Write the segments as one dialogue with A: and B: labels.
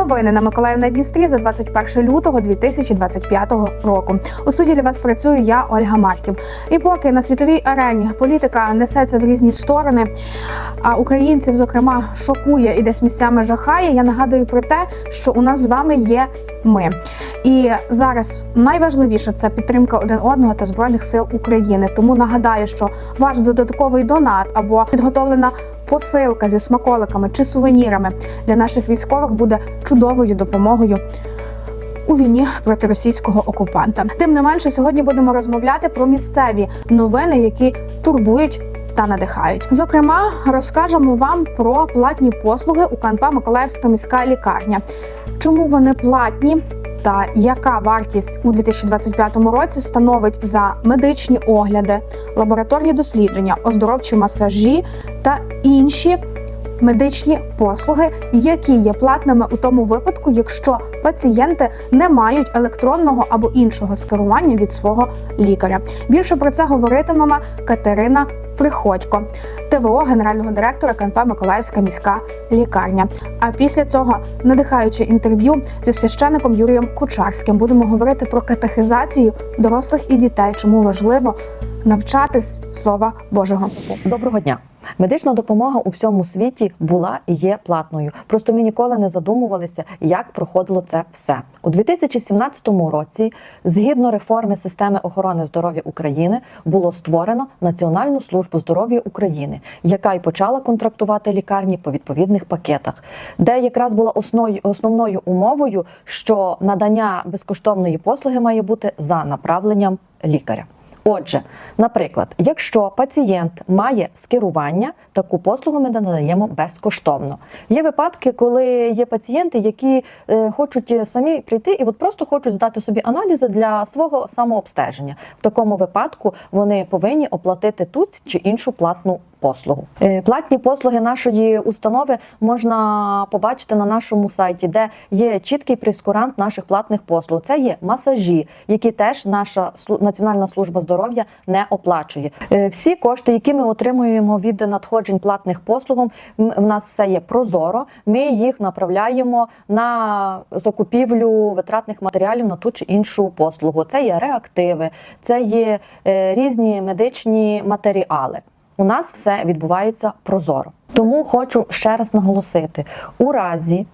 A: Новини на Миколаїв на Дністрі за 21 лютого 2025 року. У студії для вас працюю я, Ольга Марків. І поки на світовій арені політика несеться в різні сторони, а українців, зокрема, шокує і десь місцями жахає. Я нагадую про те, що у нас з вами є ми. І зараз найважливіше це підтримка один одного та збройних сил України. Тому нагадаю, що ваш додатковий донат або підготовлена посилка зі смаколиками чи сувенірами для наших військових буде чудовою допомогою. У війні проти російського окупанта. Тим не менше, сьогодні будемо розмовляти про місцеві новини, які турбують та надихають. Зокрема, розкажемо вам про платні послуги у КНП Миколаївська міська лікарня. Чому вони платні? Та яка вартість у 2025 році становить за медичні огляди, лабораторні дослідження, оздоровчі масажі та інші медичні послуги, які є платними у тому випадку, якщо пацієнти не мають електронного або іншого скерування від свого лікаря. Більше про це говоритиме Катерина Приходько, ТВО генерального директора КНП Миколаївська міська лікарня. А після цього надихаюче інтерв'ю зі священником Юрієм Кучарським будемо говорити про катехизацію дорослих і дітей, чому важливо навчатись слова Божого.
B: Доброго дня. Медична допомога у всьому світі була і є платною. Просто ми ніколи не задумувалися, як проходило це все у 2017 році. Згідно реформи системи охорони здоров'я України було створено Національну службу здоров'я України, яка й почала контрактувати лікарні по відповідних пакетах, де якраз була основною умовою, що надання безкоштовної послуги має бути за направленням лікаря. Отже, наприклад, якщо пацієнт має скерування, таку послугу ми надаємо безкоштовно. Є випадки, коли є пацієнти, які е, хочуть самі прийти і от просто хочуть здати собі аналізи для свого самообстеження. В такому випадку вони повинні оплатити ту чи іншу платну. Послугу Е, платні послуги нашої установи можна побачити на нашому сайті, де є чіткий прескурант наших платних послуг. Це є масажі, які теж наша Національна служба здоров'я не оплачує. Е, Всі кошти, які ми отримуємо від надходжень платних послуг, в нас все є прозоро. Ми їх направляємо на закупівлю витратних матеріалів на ту чи іншу послугу. Це є реактиви, це є е, різні медичні матеріали. У нас все відбувається прозоро. Тому хочу ще раз наголосити: у разі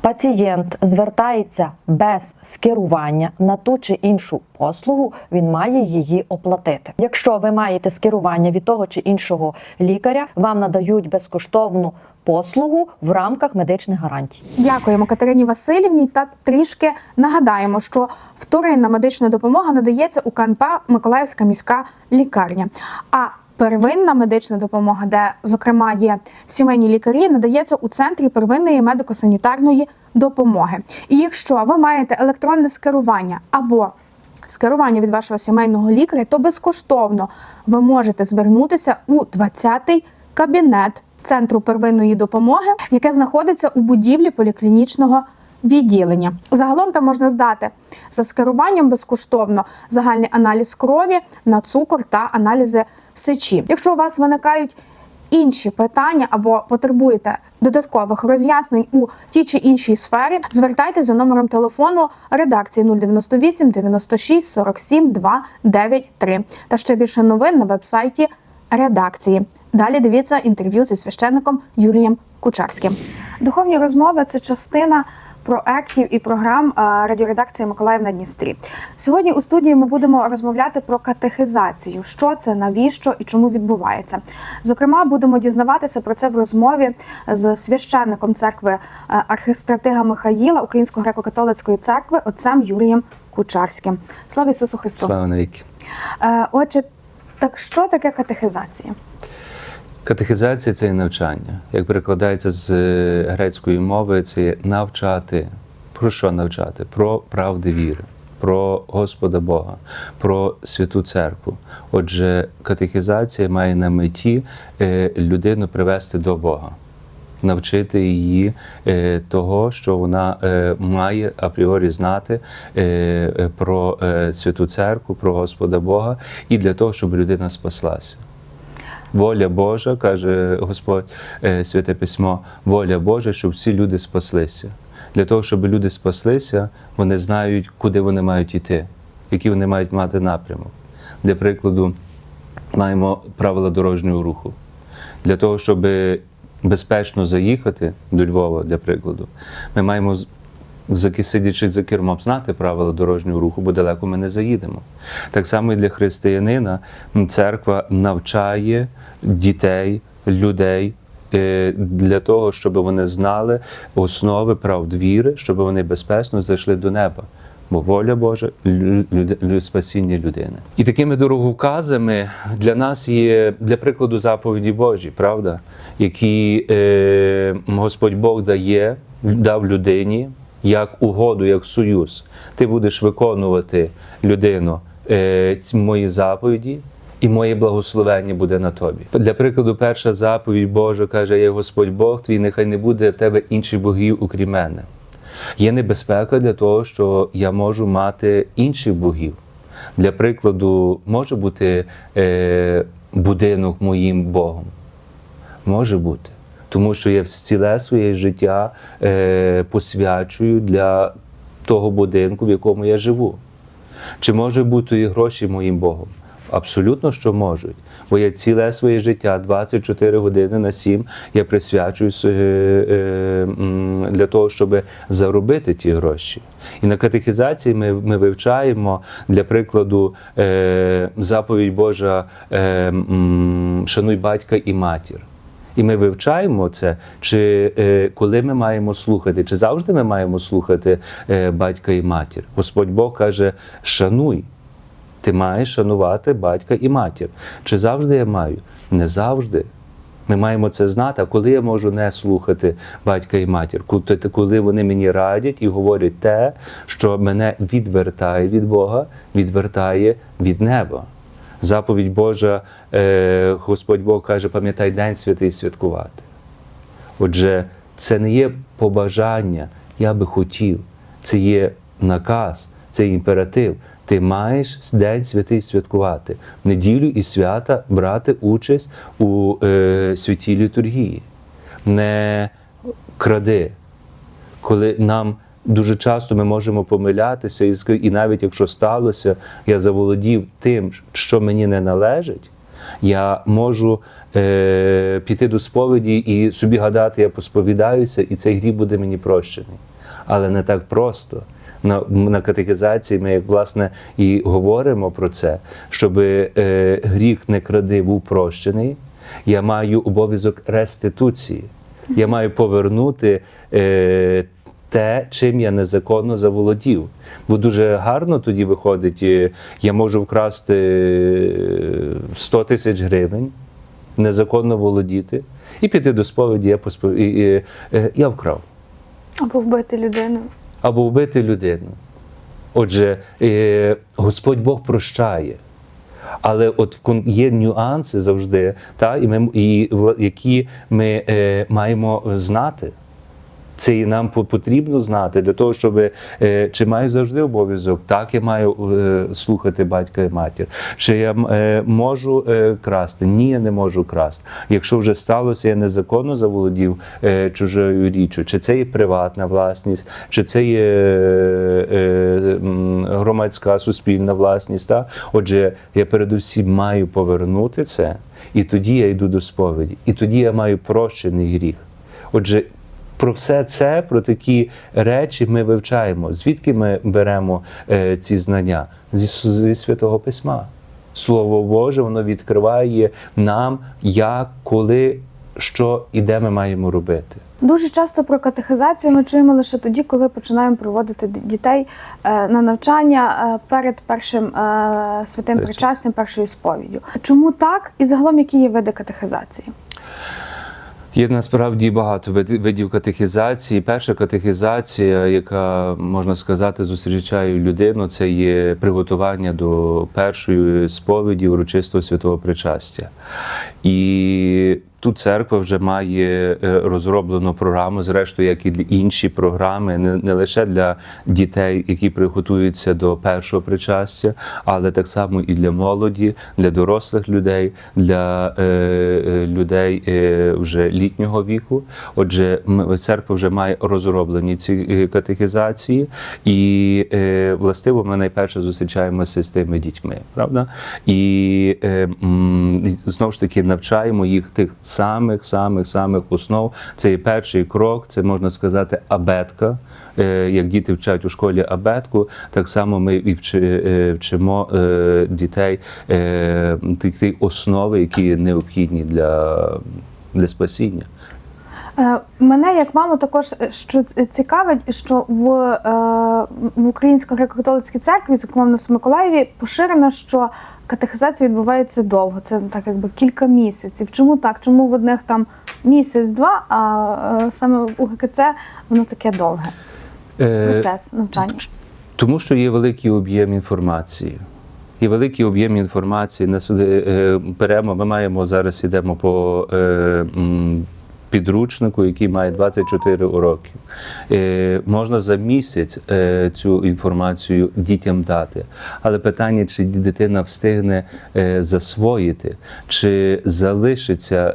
B: пацієнт звертається без скерування на ту чи іншу послугу, він має її оплатити. Якщо ви маєте скерування від того чи іншого лікаря, вам надають безкоштовну послугу в рамках медичних гарантій.
A: Дякуємо Катерині Васильівні та трішки нагадаємо, що вторинна медична допомога надається у КНП Миколаївська міська лікарня. А Первинна медична допомога, де зокрема є сімейні лікарі, надається у центрі первинної медико-санітарної допомоги. І якщо ви маєте електронне скерування або скерування від вашого сімейного лікаря, то безкоштовно ви можете звернутися у 20-й кабінет центру первинної допомоги, яке знаходиться у будівлі поліклінічного відділення. Загалом там можна здати за скеруванням безкоштовно загальний аналіз крові на цукор та аналізи сечі. Якщо у вас виникають інші питання або потребуєте додаткових роз'яснень у тій чи іншій сфері, звертайтеся за номером телефону редакції 098 96 47 293 та ще більше новин на вебсайті редакції. Далі дивіться інтерв'ю зі священником Юрієм Кучарським. Духовні розмови це частина проектів і програм е, радіоредакції Миколаїв на Дністрі. Сьогодні у студії ми будемо розмовляти про катехизацію, що це, навіщо і чому відбувається. Зокрема, будемо дізнаватися про це в розмові з священником церкви е, архистратига Михаїла Української греко-католицької церкви отцем Юрієм Кучарським. Слава Ісусу Христу!
C: Слава навіки.
A: Е, Отже, так що таке катехизація?
C: Катехізація це є навчання. Як перекладається з е, грецької мови, це навчати. Про що навчати? Про правди віри, про Господа Бога, про святу церкву. Отже, катехізація має на меті е, людину привести до Бога. Навчити її е, того, що вона має апріорі знати про святу церкву, про Господа Бога, і для того, щоб людина спаслася. Воля Божа, каже Господь, е, Святе Письмо, воля Божа, щоб всі люди спаслися. Для того, щоб люди спаслися, вони знають, куди вони мають йти, який вони мають мати напрямок. Для прикладу, маємо правила дорожнього руху. Для того, щоб безпечно заїхати до Львова, для прикладу, ми маємо сидячи за кермом, знати правила дорожнього руху, бо далеко ми не заїдемо. Так само і для християнина церква навчає дітей, людей е, для того, щоб вони знали основи правд віри, щоб вони безпечно зайшли до неба. Бо воля Божа спасіння людини. І такими дороговказами для нас є, для прикладу, заповіді Божі, правда, які е, Господь Бог дає, дав людині як угоду, як союз. Ти будеш виконувати людину е, мої заповіді, і моє благословення буде на тобі. Для прикладу, перша заповідь Божа каже: Я Господь Бог твій, нехай не буде в тебе інших богів, окрім мене. Є небезпека для того, що я можу мати інших богів. Для прикладу, може бути е, будинок моїм Богом. Може бути. Тому що я ціле своє життя е, посвячую для того будинку, в якому я живу. Чи може бути і гроші моїм Богом? Абсолютно, що можуть. Бо я ціле своє життя, 24 години на 7, я присвячую е, е, для того, щоб заробити ті гроші. І на катехізації ми, ми вивчаємо, для прикладу, е, заповідь Божа шануй батька і матір. І ми вивчаємо це, чи е, коли ми маємо слухати, чи завжди ми маємо слухати е, батька і матір. Господь Бог каже: шануй. Ти маєш шанувати батька і матір. Чи завжди я маю? Не завжди. Ми маємо це знати, а коли я можу не слухати батька і матір, Коли- вони мені радять і говорять те, що мене відвертає від Бога, відвертає від неба. Заповідь Божа, е, Господь Бог каже, пам'ятай день святий святкувати. Отже, це не є побажання, я би хотів, це є наказ, це імператив. Ти маєш день святий святкувати, неділю і свята брати участь у е, святій літургії. Не кради, коли нам дуже часто ми можемо помилятися, і і навіть якщо сталося, я заволодів тим, що мені не належить, я можу е, піти до сповіді і собі гадати, я посповідаюся, і цей гріх буде мені прощений. Але не так просто. На, на катехізації ми, як власне, і говоримо про це, щоб е, гріх не кради був прощений, я маю обов'язок реституції. Я маю повернути е, те, чим я незаконно заволодів. Бо дуже гарно тоді виходить, е, я можу вкрасти е, 100 тисяч гривень, незаконно володіти, і піти до сповіді, я, поспов... і, і, е, я вкрав.
A: Або вбити людину.
C: Або вбити людину. Отже, е, Господь Бог прощає. Але от є нюанси завжди, та, і ми, і, які ми е, маємо знати. Це і нам потрібно знати для того, щоб е, чи маю завжди обов'язок, так я маю е, слухати батька і матір. Чи я е, можу красти? Ні, я не можу красти. Якщо вже сталося, я незаконно заволодів чужою річчю, чи це є приватна власність, чи це є громадська суспільна власність. Та? Отже, я передусім маю повернути це, і тоді я йду до сповіді, і тоді я маю прощений гріх. Отже, про все це, про такі речі ми вивчаємо. Звідки ми беремо е, ці знання? Зі, зі Святого Письма. Слово Боже, воно відкриває нам, як, коли, що і де ми маємо робити.
A: Дуже часто про катехизацію ми чуємо лише тоді, коли починаємо проводити дітей е, на навчання е, перед першим е, святим
C: Причастям.
A: причастям, першою сповіддю. Чому так? І загалом які є види катехизації?
C: Є насправді багато вид- видів катехізації. Перша катехізація, яка можна сказати, зустрічає людину, це є приготування до першої сповіді урочистого святого причастя. І Тут церква вже має е, розроблену програму, зрештою, як і інші програми, не, лише для дітей, які приготуються до першого причастя, але так само і для молоді, для дорослих людей, для е, е, людей вже літнього віку. Отже, церква вже має розроблені ці катехізації, і властиво ми найперше зустрічаємося з тими дітьми, правда? І знову ж таки навчаємо їх тих самих самих самих основ. Це є перший крок, це можна сказати, абетка. Е, Як діти вчать у школі абетку, так само ми і е, вчимо е, дітей ті- основи, які необхідні для, для спасіння.
A: Мене як маму також що цікавить, що в, в Українській греко-католицькій церкві, зокрема в нас в Миколаєві, поширено, що катехизація відбувається довго. Це так якби кілька місяців. Чому так? Чому в одних там місяць-два, а е, саме у ГКЦ воно таке довге
C: Е,
A: процес навчання?
C: Тому що є великий об'єм інформації. Є великий об'єм інформації. Нас е, беремо, ми маємо зараз ідемо по підручнику, який має 24 уроки. Е, можна за місяць е, цю інформацію дітям дати. Але питання, чи дитина встигне е, засвоїти, чи залишиться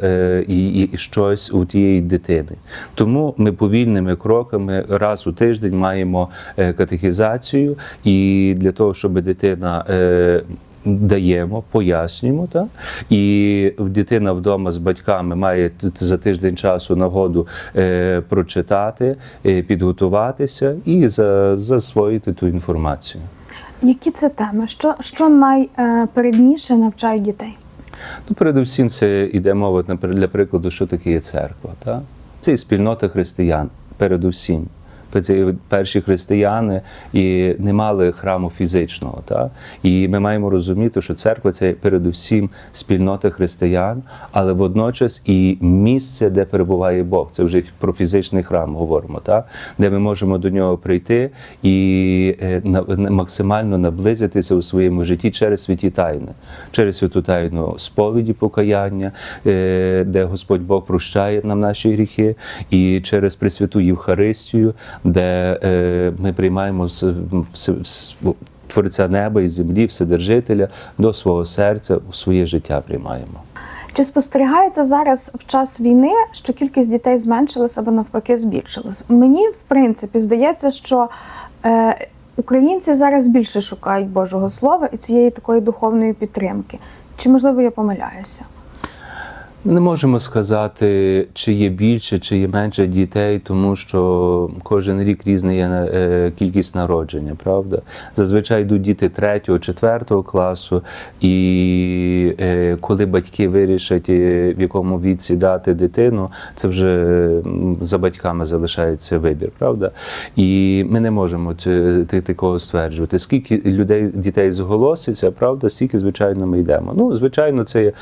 C: і, щось у тієї дитини. Тому ми повільними кроками раз у тиждень маємо катехізацію, і для того, щоб дитина. Е, Даємо, пояснюємо, так? і дитина вдома з батьками має за тиждень часу нагоду е, прочитати, е, підготуватися і за, засвоїти ту інформацію.
A: Які це теми? Що, що найпередніше навчають дітей?
C: Ну, передусім, це йде мова для прикладу, що таке є церква. Так? Це і спільнота християн, передусім. Перші християни і не мали храму фізичного. Так? І ми маємо розуміти, що церква це передусім спільнота християн, але водночас і місце, де перебуває Бог. Це вже про фізичний храм говоримо, так? де ми можемо до нього прийти і е, максимально наблизитися у своєму житті через святі тайни, через святу тайну сповіді покаяння, е, де Господь Бог прощає нам наші гріхи, і через Пресвяту Євхаристію, де е, ми приймаємо Творця неба і землі, Вседержителя до свого серця, у своє життя приймаємо.
A: Чи спостерігається зараз в час війни, що кількість дітей зменшилась або навпаки збільшилась? Мені, в принципі, здається, що е, українці зараз більше шукають Божого Слова і цієї такої духовної підтримки. Чи можливо я помиляюся?
C: Не можемо сказати, чи є більше, чи є менше дітей, тому що кожен рік різна є е, кількість народження, правда? Зазвичай йдуть діти третього, четвертого класу, і е, коли батьки вирішать, е, в якому віці дати дитину, це вже за батьками залишається вибір, правда? І ми не можемо такого стверджувати. Скільки людей дітей зголоситься, правда, стільки, звичайно, ми йдемо. Ну, звичайно, це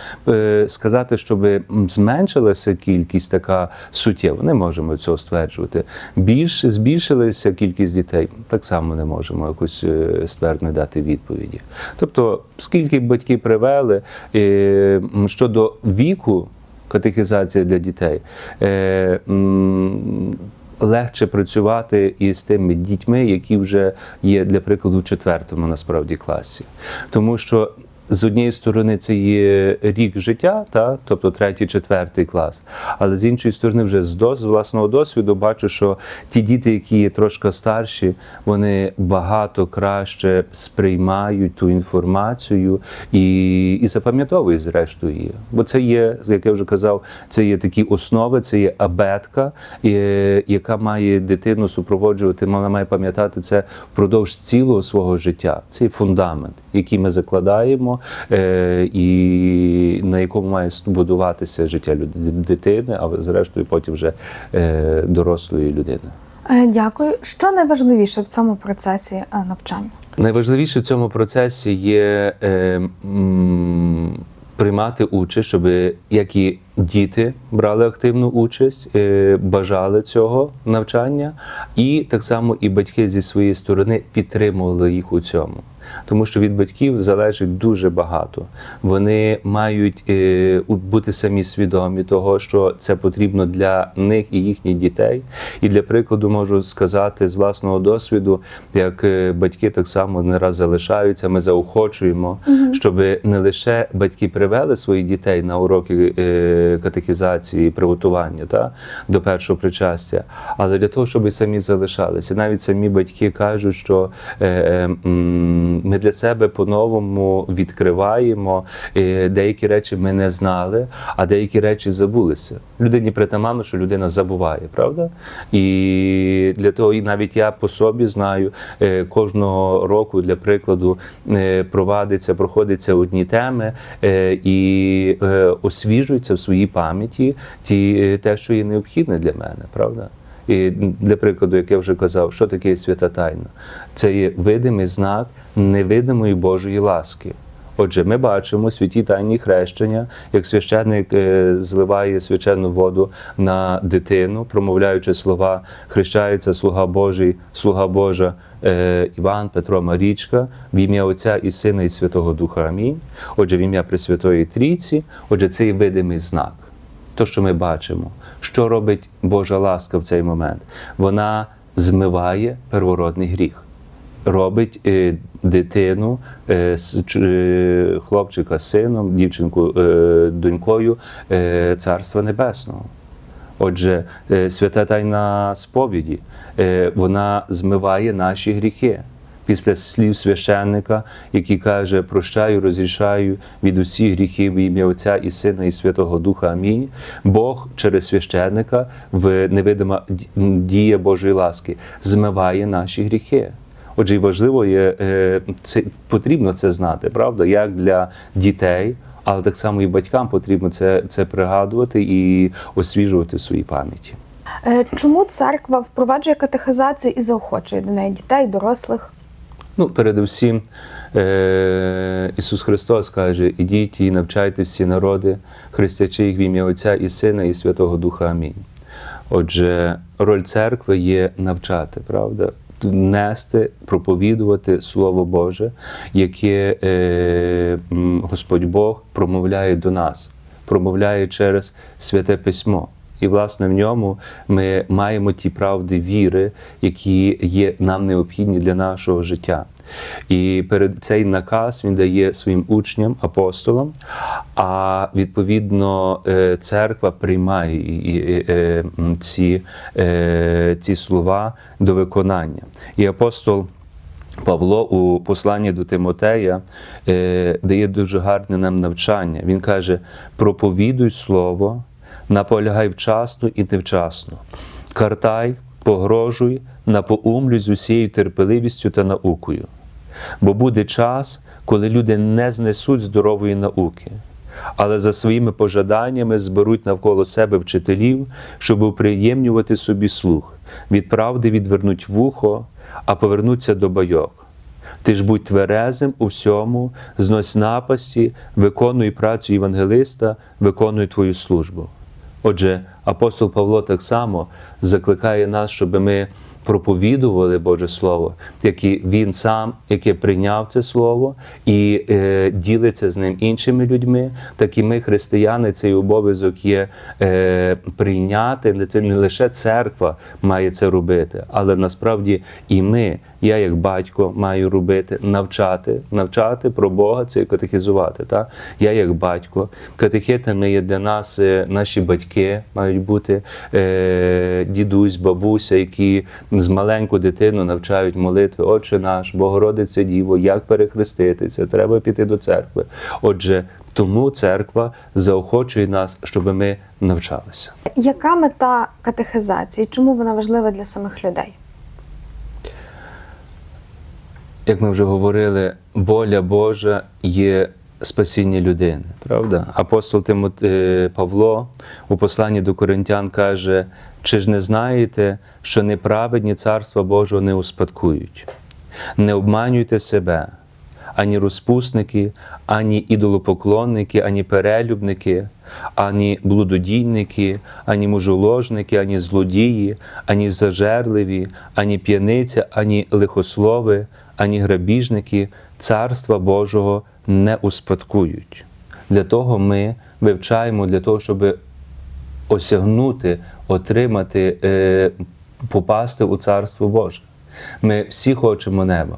C: сказати, щоб зменшилася кількість така суттєва, не можемо цього стверджувати. Більше збільшилася кількість дітей, так само не можемо якось е, ствердно дати відповіді. Тобто, скільки батьки привели е, щодо віку катехізація для дітей. Е, Легше працювати із тими дітьми, які вже є, для прикладу, в четвертому насправді класі. Тому що з однієї сторони це є рік життя, та, тобто третій, четвертий клас. Але з іншої сторони, вже з, дос, з власного досвіду бачу, що ті діти, які є трошки старші, вони багато краще сприймають ту інформацію і, і запам'ятовують зрештою її. Бо це є, як я вже казав, це є такі основи, це є абетка, яка має дитину супроводжувати, вона має пам'ятати це впродовж цілого свого життя. Це є фундамент, який ми закладаємо, е, і на якому має будуватися життя дитини, а зрештою потім вже е, дорослої людини.
A: Е, Дякую. Що найважливіше в цьому процесі навчання?
C: Найважливіше в цьому процесі є приймати участь, щоб як і діти брали активну участь, бажали цього навчання, і так само і батьки зі своєї сторони підтримували їх у цьому. Тому що від батьків залежить дуже багато. Вони мають е, бути самі свідомі того, що це потрібно для них і їхніх дітей. І для прикладу можу сказати з власного досвіду, як е, батьки так само не раз залишаються. Ми заохочуємо, щоб не лише батьки привели своїх дітей на уроки е, катехізації, приготування та, до першого причастя, але для того, щоб і самі залишалися. Навіть самі батьки кажуть, що е, е, ми для себе по-новому відкриваємо е, деякі речі ми не знали, а деякі речі забулися. Людині притаманно, що людина забуває, правда? І для того, і навіть я по собі знаю, е, кожного року, для прикладу, е, провадиться, проходиться одні теми і освіжуються в своїй пам'яті ті, те, що є необхідне для мене, правда? І для прикладу, як я вже казав, що таке свята тайна? Це є видимий знак невидимої Божої ласки. Отже, ми бачимо святі тайні хрещення, як священник е, зливає священну воду на дитину, промовляючи слова хрещається слуга Божий, слуга Божа е, Іван, Петро, Марічка, в ім'я Отця і Сина і Святого Духа. Амінь. Отже, в ім'я Пресвятої Трійці, отже, це є видимий знак. То, що ми бачимо, що робить Божа ласка в цей момент? Вона змиває первородний гріх робить е, дитину, е, е, хлопчика сином, дівчинку донькою Царства Небесного. Отже, свята тайна сповіді, вона змиває наші гріхи. Після слів священника, який каже, прощаю, розрішаю від усіх гріхів ім'я Отця і Сина і Святого Духа. Амінь. Бог через священника в невидима дія Божої ласки змиває наші гріхи. Отже, і важливо є е, це потрібно це знати, правда, як для дітей, але так само і батькам потрібно це, це пригадувати і освіжувати в своїй пам'яті.
A: Е, Чому церква впроваджує катехизацію і заохочує до неї дітей, дорослих?
C: Ну, передусім, е, Ісус Христос каже: ідіть і навчайте всі народи, хрестячи їх в ім'я Отця і Сина, і Святого Духа. Амінь. Отже, роль церкви є навчати, правда? Нести, проповідувати Слово Боже, яке е, Господь Бог промовляє до нас, промовляє через святе письмо. І, власне, в ньому ми маємо ті правди віри, які є нам необхідні для нашого життя. І перед цей наказ він дає своїм учням, апостолам, а відповідно е, церква приймає е, ці, е, ці слова до виконання. І апостол. Павло у посланні до Тимотея дає дуже гарне нам навчання. Він каже: проповідуй слово, наполягай вчасно і невчасно, картай, погрожуй, напоумлюй з усією терпеливістю та наукою. Бо буде час, коли люди не знесуть здорової науки, але за своїми пожаданнями зберуть навколо себе вчителів, щоб уприємнювати собі слух, від правди відвернуть вухо, а повернуться до байок. Ти ж будь тверезим у всьому, знось напасті, виконуй працю євангелиста, виконуй твою службу. Отже, апостол Павло так само закликає нас, щоб ми проповідували Боже Слово, як і він сам, який прийняв це слово і е, ділиться з ним іншими людьми, так і ми, християни, цей обов'язок є е, прийняти. Це не лише церква має це робити, але насправді і ми. Я, як батько, маю робити, навчати, навчати про Бога, це катехізувати. Та? Я, як батько, катехетами є для нас е, наші батьки, мають бути е, дідусь, бабуся, які з маленьку дитину навчають молитви, Отче наш, Богородице Діво, як перехреститися, треба піти до церкви. Отже, тому церква заохочує нас, щоб ми навчалися.
A: Яка мета катехизації? Чому вона важлива для самих людей?
C: Як ми вже говорили, воля Божа є спасіння людини, правда? Апостол Тимот... е, Павло у посланні до Коринтян каже: чи ж не знаєте, що неправедні царства Божого не успадкують? Не обманюйте себе, ані розпусники, ані ідолопоклонники, ані перелюбники, ані блудодійники, ані мужоложники, ані злодії, ані зажерливі, ані п'яниця, ані лихослови, ані грабіжники Царства Божого не успадкують. Для того ми вивчаємо, для того, щоб осягнути, отримати, е, попасти у Царство Боже. Ми всі хочемо неба.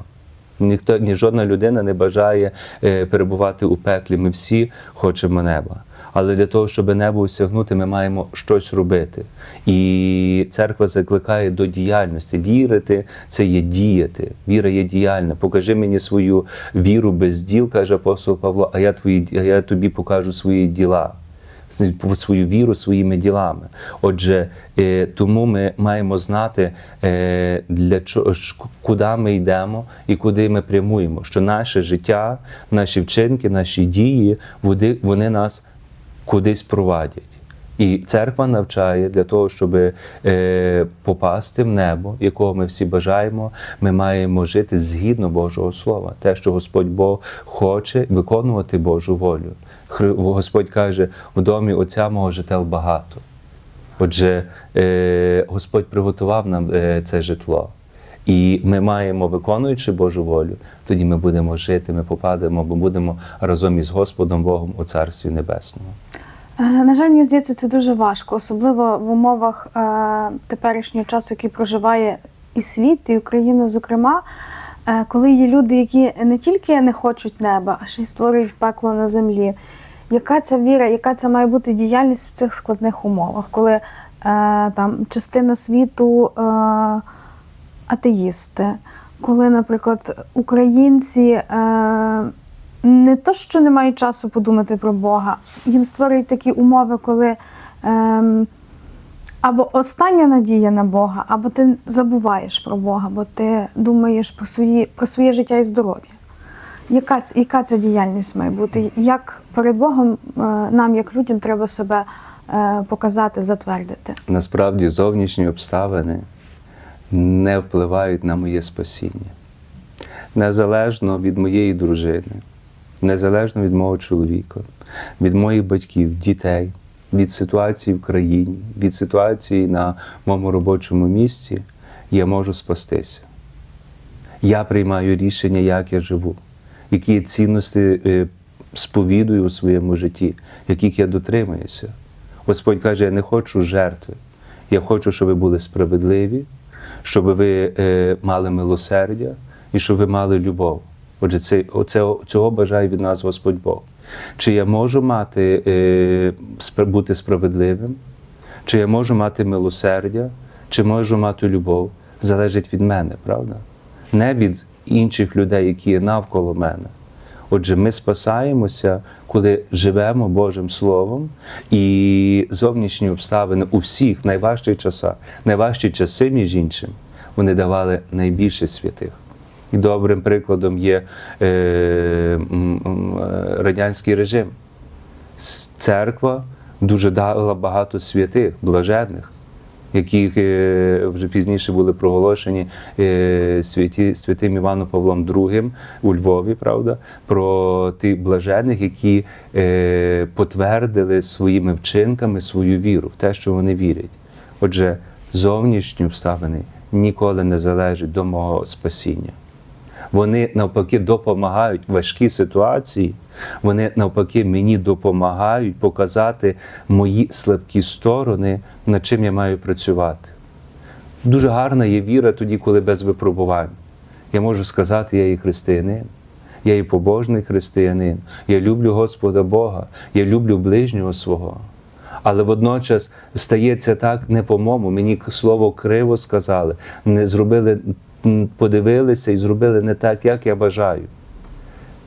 C: Ніхто, ні жодна людина не бажає е, перебувати у пеклі. Ми всі хочемо неба. Але для того, щоб небо осягнути, ми маємо щось робити. І церква закликає до діяльності. Вірити це є діяти. Віра є діяльна. Покажи мені свою віру без діл, каже апостол Павло, а я, твої, а я тобі покажу свої діла свою віру своїми ділами. Отже, е, тому ми маємо знати, е, для чого куди ми йдемо і куди ми прямуємо. Що наше життя, наші вчинки, наші дії, вони, вони нас кудись провадять. І церква навчає для того, щоб е, попасти в небо, якого ми всі бажаємо, ми маємо жити згідно Божого Слова. Те, що Господь Бог хоче виконувати Божу волю. Господь каже: в домі Отця мого жител багато. Отже, е, Господь приготував нам е, це житло. І ми маємо, виконуючи Божу волю, тоді ми будемо жити, ми попадемо, бо будемо разом із Господом Богом у Царстві Небесному.
A: Е, На жаль, мені здається, це дуже важко, особливо в умовах е, теперішнього часу, який проживає і світ, і Україна, зокрема, е, коли є люди, які не тільки не хочуть неба, а ще й створюють пекло на землі. Яка ця віра, яка це має бути діяльність в цих складних умовах, коли е, там частина світу е, атеїсти, коли, наприклад, українці е, не то, що не мають часу подумати про Бога, їм створюють такі умови, коли ем, або остання надія на Бога, або ти забуваєш про Бога, бо ти думаєш про, свої, про своє життя і здоров'я. Яка, яка ця діяльність має бути? Як перед Богом е, нам, як людям, треба себе е, показати, затвердити?
C: Насправді зовнішні обставини не впливають на моє спасіння. Незалежно від моєї дружини, незалежно від мого чоловіка, від моїх батьків, дітей, від ситуації в країні, від ситуації на моєму робочому місці, я можу спастися. Я приймаю рішення, як я живу, які цінності е, сповідую у своєму житті, яких я дотримуюся. Господь каже: я не хочу жертви. Я хочу, щоб ви були справедливі, щоб ви е, мали милосердя і щоб ви мали любов. Отже, це, оце, цього бажає від нас Господь Бог. Чи я можу мати, е, бути справедливим, чи я можу мати милосердя, чи можу мати любов, залежить від мене, правда? Не від інших людей, які є навколо мене. Отже, ми спасаємося, коли живемо Божим Словом, і зовнішні обставини у всіх найважчих часах, найважчі часи, між іншим, вони давали найбільше святих. І добрим прикладом є е, е, радянський режим. Церква дуже дала багато святих, блаженних, які е, вже пізніше були проголошені е, святі, святим Іваном Павлом II у Львові, правда, про тих блажених, які е, потвердили своїми вчинками свою віру в те, що вони вірять. Отже, зовнішні обставини ніколи не залежать до мого спасіння. Вони навпаки допомагають в важкій ситуації. Вони навпаки мені допомагають показати мої слабкі сторони, над чим я маю працювати. Дуже гарна є віра тоді, коли без випробувань. Я можу сказати, я є християнин, я є побожний християнин, я люблю Господа Бога, я люблю ближнього свого. Але водночас стається так не по-моєму. Мені слово криво сказали, не зробили, подивилися і зробили не так, як я бажаю.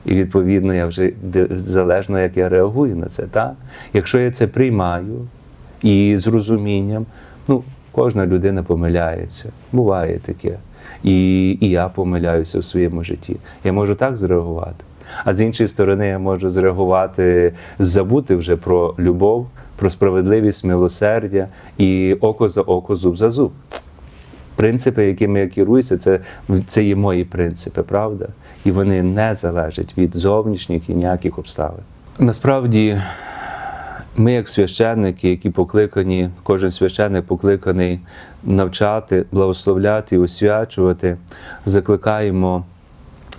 C: І відповідно я вже залежно, як я реагую на це. Так? Якщо я це приймаю і з розумінням, ну, кожна людина помиляється, буває таке. І, і я помиляюся в своєму житті. Я можу так зреагувати. А з іншої сторони, я можу зреагувати, забути вже про любов, про справедливість, милосердя і око за око, зуб за зуб. Принципи, якими я керуюся, це, це є мої принципи, правда? І вони не залежать від зовнішніх і ніяких обставин. Насправді, ми, як священники, які покликані, кожен священник покликаний навчати, благословляти освячувати, закликаємо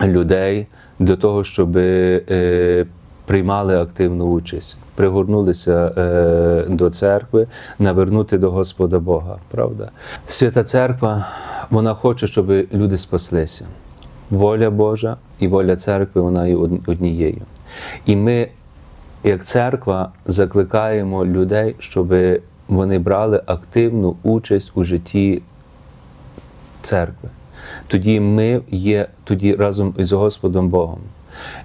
C: людей до того, щоб е, приймали активну участь, пригорнулися е, до церкви, навернути до Господа Бога. Правда? Свята церква вона хоче, щоб люди спаслися. Воля Божа і воля церкви вона є однією. І ми, як церква, закликаємо людей, щоб вони брали активну участь у житті церкви. Тоді ми є тоді разом із Господом Богом.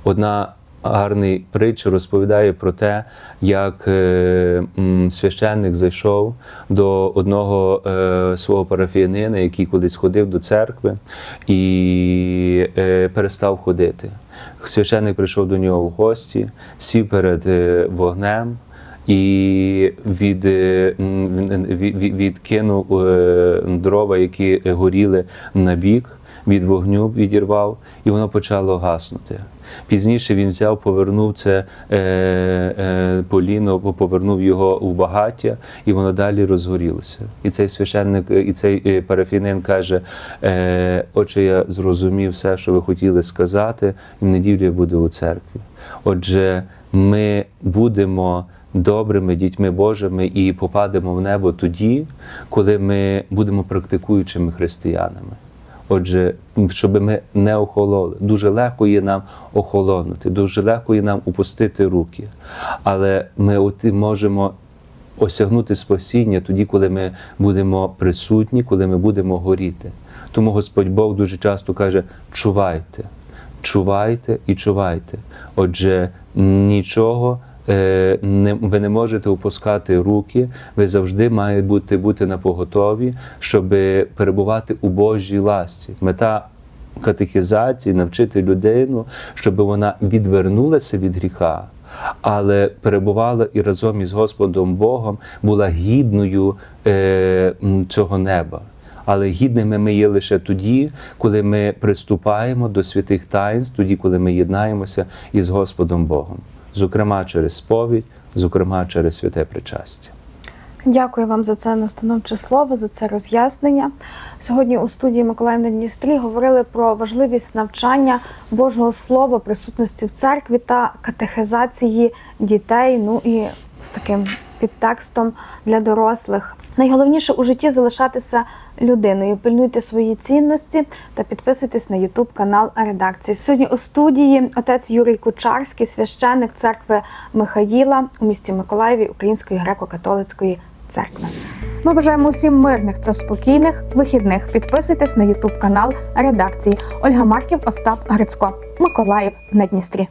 C: Одна гарний притча розповідає про те, як е, священник зайшов до одного е, свого парафіянина, який колись ходив до церкви і е, перестав ходити. Священник прийшов до нього в гості, сів перед вогнем і від, від, від- відкинув дрова, які горіли на бік, від вогню відірвав, і воно почало гаснути. Пізніше він взяв, повернув це е, е, поліно, повернув його у багаття, і воно далі розгорілося. І цей священник, е, і цей е, парафінин каже: е, Отже, я зрозумів все, що ви хотіли сказати, і неділю я буду у церкві. Отже, ми будемо добрими дітьми Божими і попадемо в небо тоді, коли ми будемо практикуючими християнами. Отже, щоб ми не охололи. Дуже легко є нам охолонути, дуже легко є нам опустити руки. Але ми от можемо осягнути спасіння тоді, коли ми будемо присутні, коли ми будемо горіти. Тому Господь Бог дуже часто каже: чувайте, чувайте і чувайте. Отже, нічого. Е, Не, ви не можете опускати руки, ви завжди маєте бути, бути на поготові, щоб перебувати у Божій ласті. Мета катехізації навчити людину, щоб вона відвернулася від гріха, але перебувала і разом із Господом Богом була гідною е, цього неба. Але гідними ми є лише тоді, коли ми приступаємо до святих таїнств, тоді, коли ми єднаємося із Господом Богом, зокрема через сповідь, зокрема через святе причастя.
A: Дякую вам за це настановче слово, за це роз'яснення. Сьогодні у студії Миколаїв на Дністрі говорили про важливість навчання Божого Слова, присутності в церкві та катехизації дітей. Ну і з таким підтекстом для дорослих. Найголовніше у житті залишатися людиною. Пильнуйте свої цінності та підписуйтесь на YouTube канал редакції. Сьогодні у студії отець Юрій Кучарський, священник церкви Михаїла у місті Миколаєві Української греко-католицької церкви. Ми бажаємо усім мирних та спокійних вихідних. Підписуйтесь на YouTube канал редакції Ольга Марків, Остап Грицько, Миколаїв на Дністрі.